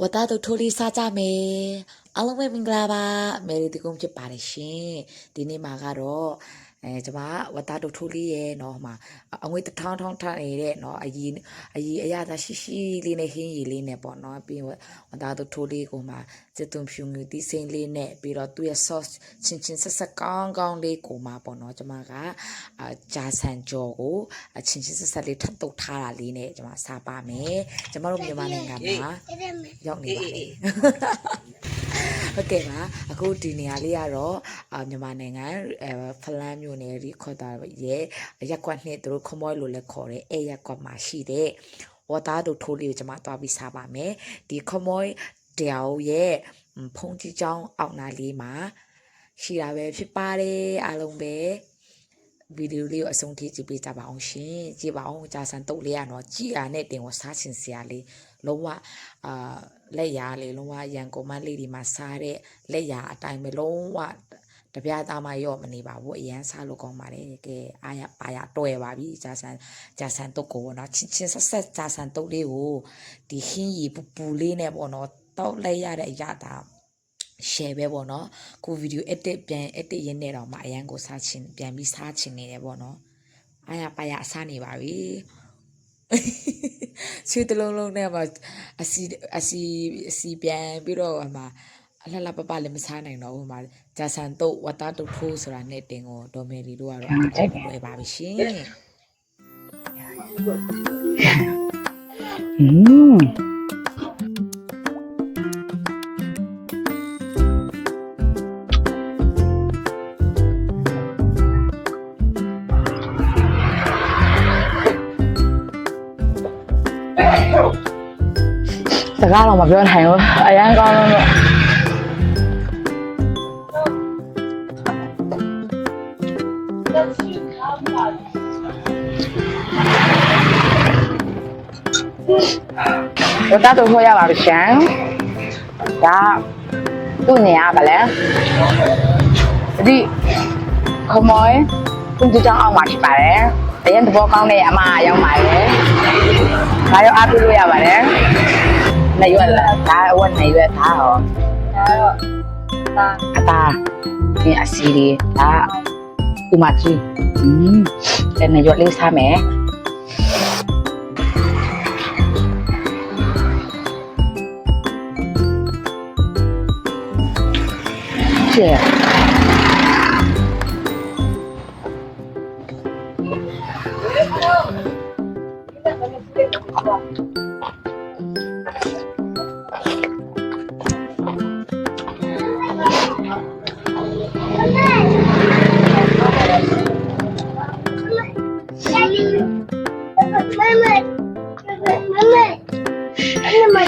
ဝတ်သားတို့ထိုးလေးစားကြမယ်အားလုံးပဲမင်္ဂလာပါမယ်ရီဒီကုန်းဖြစ်ပါတယ်ရှင်ဒီနေ့မှာကတော့ အဲကျမဝတ်သားတို့ထိုးလေးရဲ့နော်မှာအငွေတထောင်းထောင်းထားနေတဲ့နော်အကြီးအကြီးအရသာရှိရှိလေးနဲ့ဟင်းရည်လေးနဲ့ပေါ့နော်ပြီးဝတ်သားတို့ထိုးလေးကိုမှစစ်သွန်ဖြူငူတီးစိမ့်လေးနဲ့ပြီးတော့သူ့ရဲ့ sauce ချင်းချင်းဆက်ဆက်ကောင်းကောင်းလေးကိုမှပေါ့နော်ကျမကအာဂျာဆန်ကြော်ကိုအချင်းချင်းဆက်ဆက်လေးထပ်တုတ်ထားတာလေးနဲ့ကျမစားပါမယ်ကျမတို့မြန်မာနိုင်ငံမှာရောက်နေပါတယ် ဟုတ်ကဲ့ပါအခုဒီနေရာလေးကတော့အာမြန်မာနိုင်ငံအဲဖလန်းမြို့နယ်ရီခေါ်တာရဲ့ရက်ကွက်နှစ်သူတို့ခမောလို့လည်းခေါ်တယ်အဲရက်ကွက်မှာရှိတဲ့ဝတ်သားတို့ထိုးလေးကိုကျွန်မတွားပြီးစားပါမယ်ဒီခမောတောင်ရဲ့ဖုန်ကြီးချောင်းအောက်နာလေးမှာရှိတာပဲဖြစ်ပါတယ်အားလုံးပဲ ဗီဒီယိုလေးကိုအဆုံးထိကြည့်ပေးကြပါအောင်ရှင်ကြည့်ပါအောင်ကြာဆန်တုတ်လေးရတော့ကြည်ရနဲ့တင်ကိုစားချင်စရာလေးလုံးဝအာလက်ရလေးလုံးဝရန်ကုန်မလေးဒီမှာစားတဲ့လက်ရအတိုင်းပဲလုံးဝတပြားသားမရော့မနေပါဘူးအရန်စားလို့ကောင်းပါတယ်ကဲအားရပါရတွယ်ပါပြီကြာဆန်ကြာဆန်တုတ်ကိုပေါ့နော်ချင်းချင်းဆက်ဆက်ကြာဆန်တုတ်လေးကိုဒီဟင်းရီပူပူလေးနဲ့ပေါ့နော်တောက်လိုက်ရတဲ့အရာတာ share ပဲပေါ့နော်ကိုဗီဒီယို edit ပြန် edit ရင်းနေတော့မှအရန်ကိုစားချင်ပြန်ပြီးစားချင်နေတယ်ပေါ့နော်အားရပါရအစားနေပါပြီချွေးတလုံးလုံးနဲ့မှအစီအစီအစီပြန်ပြီးတော့ဟိုမှာအလှလှပပလည်းမစားနိုင်တော့ဘူးဟိုမှာဂျာဆန်တုတ်ဝတ်သားတုတ်ထိုးဆိုတာနဲ့တင်ကိုဒေါ်မယ်လီတို့ကတော့အကြိုက်ပွဲပါပြီရှင်อืม စကားတော့မပြောနိုင်ဘူးအရန်ကောင်းလို့တော့တတ်တော့ခေါ်ရပါပြီရှင်ဒါသူ့နေရပါလဲဒီခမောင်းသူ့ကြောင်အောင်မှာဖြစ်ပါတယ်အရင်သဘောကောင်းတဲ့အမ ในวันละตาวันไหนเวตาอ๋อตาตานี่อาซีดีตาอุมาจีอืมแต่ในยอดเลี้ยซาแม่เจ็บ 这么